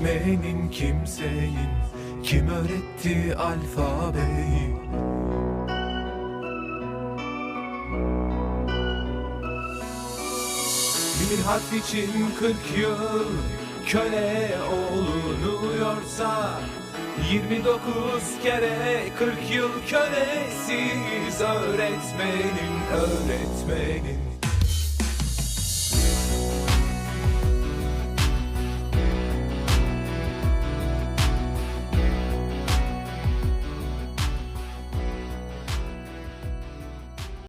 öğretmenin kimseyin. Kim öğretti alfabeyi? Bir harf için kırk yıl köle olunuyorsa 29 kere 40 yıl kölesiz öğretmenin öğretmenin